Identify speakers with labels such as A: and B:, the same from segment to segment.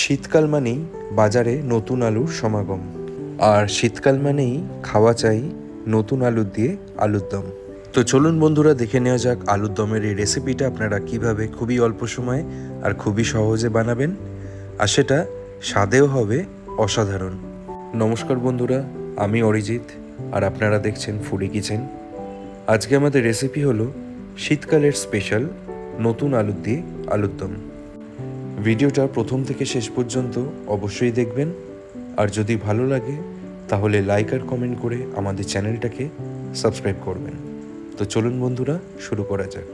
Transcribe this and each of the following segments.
A: শীতকাল মানেই বাজারে নতুন আলুর সমাগম। আর শীতকাল মানেই খাওয়া চাই নতুন আলু দিয়ে আলুর দম। তো চলুন বন্ধুরা, দেখে নেওয়া যাক আলুর দমের এই রেসিপিটা আপনারা কীভাবে খুবই অল্প সময়ে আর খুবই সহজে বানাবেন। আর সেটা স্বাদেও হবে অসাধারণ। নমস্কার বন্ধুরা, আমি অরিজিৎ আর আপনারা দেখছেন ফুডি কিচেন আজকে আমাদের রেসিপি হলো শীতকালের স্পেশাল নতুন আলুর দিয়ে আলুর দম। ভিডিওটা প্রথম থেকে শেষ পর্যন্ত অবশ্যই দেখবেন। আর যদি ভালো লাগে, তাহলে লাইক আর কমেন্ট করে আমাদের চ্যানেলটাকে সাবস্ক্রাইব করবেন। তো চলুন বন্ধুরা, শুরু করা যাক।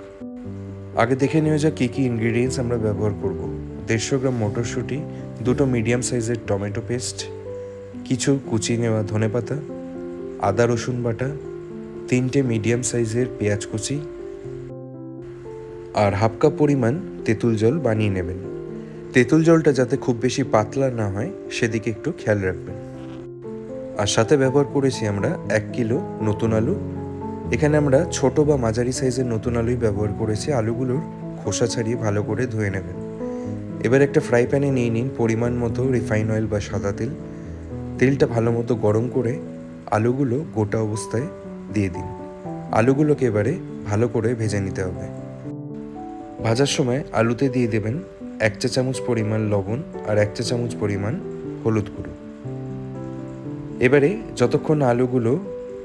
A: আগে দেখে নেওয়া যাক কী কী ইনগ্রিডিয়েন্টস আমরা ব্যবহার করব। দেড়শো গ্রাম মটরশুঁটি, দুটো মিডিয়াম সাইজের টমেটো পেস্ট কিছু কুচি নেওয়া ধনেপাতা আদা রসুন বাটা, তিনটে মিডিয়াম সাইজের পেঁয়াজ কুচি, আর হাফ কাপ পরিমাণ তেঁতুল জল বানিয়ে নেবেন। তেঁতুল জলটা যাতে খুব বেশি পাতলা না হয়, সেদিকে একটু খেয়াল রাখবেন। আর সাথে ব্যবহার করেছি আমরা এক কিলো নতুন আলু। এখানে আমরা ছোট বা মাঝারি সাইজের নতুন আলুই ব্যবহার করেছি। আলুগুলোর খোসা ছাড়িয়ে ভালো করে ধুয়ে নেবেন। এবার একটা ফ্রাই প্যানে নিয়ে নিন পরিমাণ মতো রিফাইন অয়েল বা সাদা তেল। তেলটা ভালো মতো গরম করে আলুগুলো গোটা অবস্থায় দিয়ে দিন। আলুগুলোকে এবারে ভালো করে ভেজে নিতে হবে। ভাজার সময় আলুতে দিয়ে দেবেন এক চা চামচ পরিমাণ লবণ আর এক চা চামচ পরিমাণ হলুদ গুঁড়ো। এবারে যতক্ষণ আলুগুলো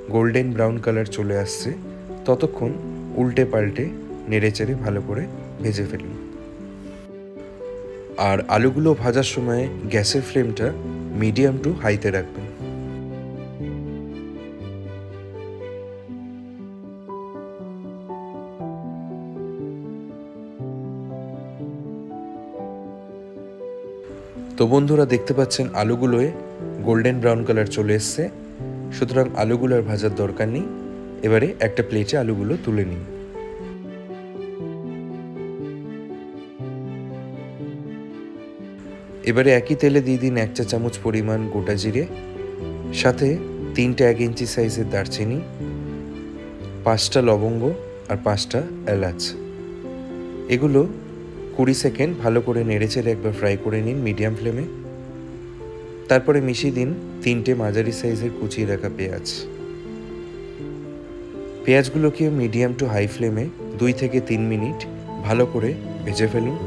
A: গোল্ডেন ব্রাউন কালার চলে আসছে, ততক্ষণ উল্টে পাল্টে নেড়েচেড়ে ভালো করে ভেজে ফেলুন। আর আলুগুলো ভাজার সময় গ্যাসের ফ্লেমটা মিডিয়াম টু হাইতে রাখবেন। তো বন্ধুরা দেখতে পাচ্ছেন আলুগুলোয় গোল্ডেন ব্রাউন কালার চলে এসছে। সুতরাং আলুগুলো আর ভাজার দরকার নেই। এবারে একটা প্লেটে আলুগুলো তুলে নিন এবারে একই তেলে দিয়ে দিন এক চা চামচ পরিমাণ গোটা জিরে, সাথে তিনটে এক ইঞ্চি সাইজের দারচিনি, পাঁচটা লবঙ্গ আর পাঁচটা এলাচ। এগুলো কুড়ি সেকেন্ড ভালো করে নেড়ে চেড়ে একবার ফ্রাই করে নিন মিডিয়াম ফ্লেমে তারপরে মিশিয়ে দিন তিনটে মাঝারি সাইজের কুচিয়ে রাখা পেঁয়াজ। পেঁয়াজগুলোকে মিডিয়াম টু হাই ফ্লেমে দুই থেকে তিন মিনিট ভালো করে ভেজে ফেলুন।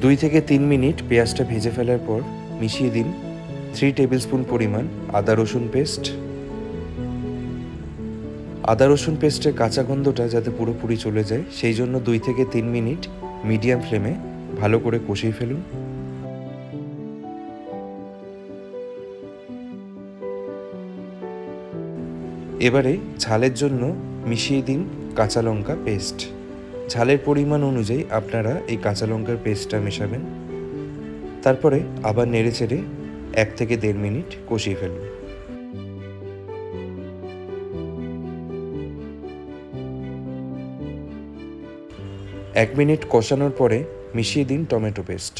A: দুই থেকে তিন মিনিট পেঁয়াজটা ভেজে ফেলার পর মিশিয়ে দিন থ্রি টেবিল স্পুন পরিমাণ আদা রসুন পেস্ট আদা রসুন পেস্টের কাঁচা গন্ধটা যাতে পুরোপুরি চলে যায়, সেই জন্য দুই থেকে তিন মিনিট মিডিয়াম ফ্লেমে ভালো করে কষিয়ে ফেলুন। এবারে ঝালের জন্য মিশিয়ে দিন কাঁচা লঙ্কা পেস্ট। ঝালের পরিমাণ অনুযায়ী আপনারা এই কাঁচা লঙ্কার পেস্টটা মেশাবেন। তারপরে আবার নেড়ে চেড়ে এক থেকে দেড় মিনিট কষিয়ে ফেলুন। এক মিনিট কষানোর পরে মিশিয়ে দিন টমেটো পেস্ট।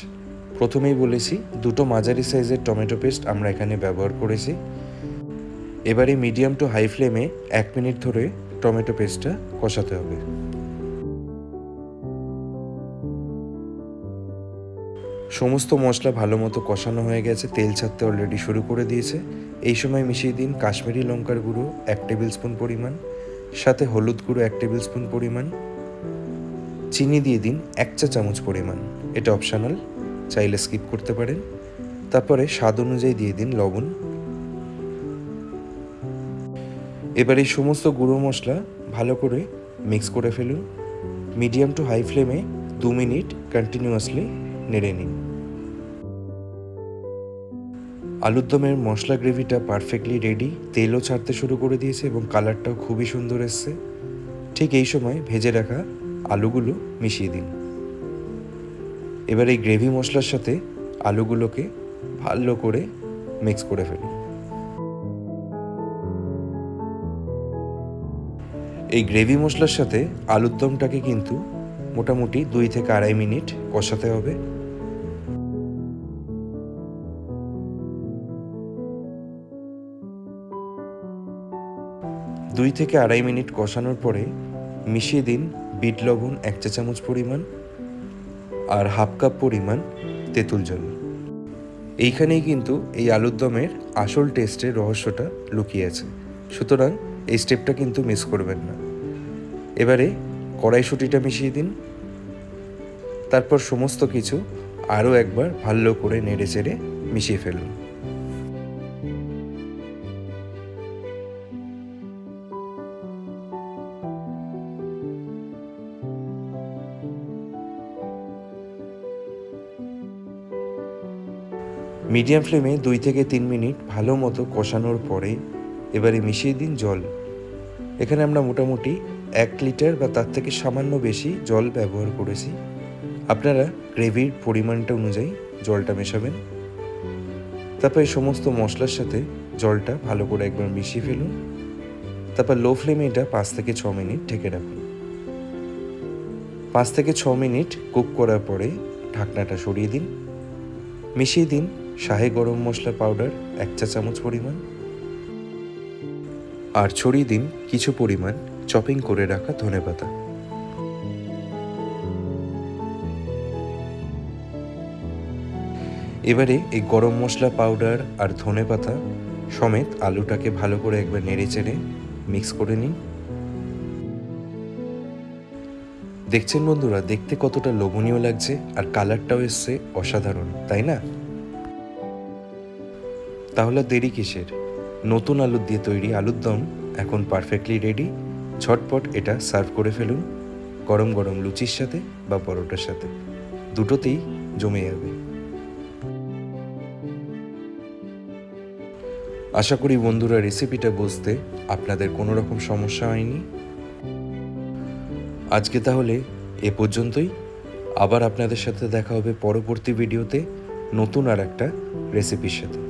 A: প্রথমেই বলেছি দুটো মাঝারি সাইজের টমেটো পেস্ট আমরা এখানে ব্যবহার করেছি। এবারে মিডিয়াম টু হাই ফ্লেমে এক মিনিট ধরে টমেটো পেস্টটা কষাতে হবে। সমস্ত মশলা ভালো মতো কষানো হয়ে গেছে, তেল ছাড়তে অলরেডি শুরু করে দিয়েছে। এই সময় মিশিয়ে দিন কাশ্মীরি লঙ্কার গুঁড়ো এক টেবিল স্পুন পরিমাণ, সাথে হলুদ গুঁড়ো এক টেবিল স্পুন পরিমাণ চিনি দিয়ে দিন এক চা চামচ পরিমাণ। এটা অপশানাল চাইলে স্কিপ করতে পারেন। তারপরে স্বাদ অনুযায়ী দিয়ে দিন লবণ। এবার এই সমস্ত গুঁড়ো মশলা ভালো করে মিক্স করে ফেলুন। মিডিয়াম টু হাই ফ্লেমে দু মিনিট কন্টিনিউয়াসলি নেড়ে নিন। আলুর দমের মশলা গ্রেভিটা পারফেক্টলি রেডি তেলও ছাড়তে শুরু করে দিয়েছে এবং কালারটাও খুবই সুন্দর এসছে। ঠিক এই সময় ভেজে রাখা আলুগুলো মিশিয়ে দিন। এবার এই গ্রেভি মশলার সাথে আলুগুলোকে ভালো করে মিক্স করে ফেলুন। এই গ্রেভি মশলার সাথে আলুর দমটাকে কিন্তু মোটামুটি দুই থেকে আড়াই মিনিট কষাতে হবে। দুই থেকে আড়াই মিনিট কষানোর পরে মিশিয়ে দিন বিট লবণ, এক চা চামচ পরিমাণ আর হাফ কাপ পরিমাণ তেঁতুল জল। এইখানেই কিন্তু এই আলুর দমের আসল টেস্টের রহস্যটা লুকিয়ে আছে। সুতরাং এই স্টেপটা কিন্তু মিস করবেন না। এবারে কড়াইশুঁটিটা মিশিয়ে দিন। তারপর সমস্ত কিছু আরও একবার ভালো করে নেড়ে চেড়ে মিশিয়ে ফেলুন। মিডিয়াম ফ্লেমে দুই থেকে তিন মিনিট ভালো মতো কষানোর পরে এবারে মিশিয়ে দিন জল। এখানে আমরা মোটামুটি এক লিটার বা তার থেকে সামান্য বেশি জল ব্যবহার করেছি। আপনারা গ্রেভির পরিমাণটা অনুযায়ী জলটা মেশাবেন। তারপর সমস্ত মশলার সাথে জলটা ভালো করে একবার মিশিয়ে ফেলুন। তারপর লো ফ্লেমে এটা পাঁচ থেকে ছ মিনিট ঢেকে রাখুন। পাঁচ থেকে ছ মিনিট কুক করার পরে ঢাকনাটা সরিয়ে দিন। মিশিয়ে দিন শাহে গরম মশলা পাউডার এক চা চামচ পরিমাণ আর ছড়িয়ে দিন কিছু পরিমাণ চপিং করে রাখা ধনেপাতা এবারে এই গরম মশলা পাউডার আর ধনেপাতা সমেত আলুটাকে ভালো করে একবার নেড়ে চেড়ে মিক্স করে নিন। দেখছেন বন্ধুরা, দেখতে কতটা লোভনীয় লাগছে আর কালারটাও এসছে অসাধারণ, তাই না? তাহলে দেরি কিসের? নতুন আলুর দিয়ে তৈরি আলুর দম এখন পারফেক্টলি রেডি ঝটপট এটা সার্ভ করে ফেলুন, গরম গরম লুচির সাথে বা পরোটার সাথে। দুটোতেই জমে যাবে। আশা করি বন্ধুরা রেসিপিটা বুঝতে আপনাদের কোনো রকম সমস্যা হয়নি। আজকে তাহলে এ পর্যন্তই। আবার আপনাদের সাথে দেখা হবে পরবর্তী ভিডিওতে নতুন আর একটা রেসিপির সাথে।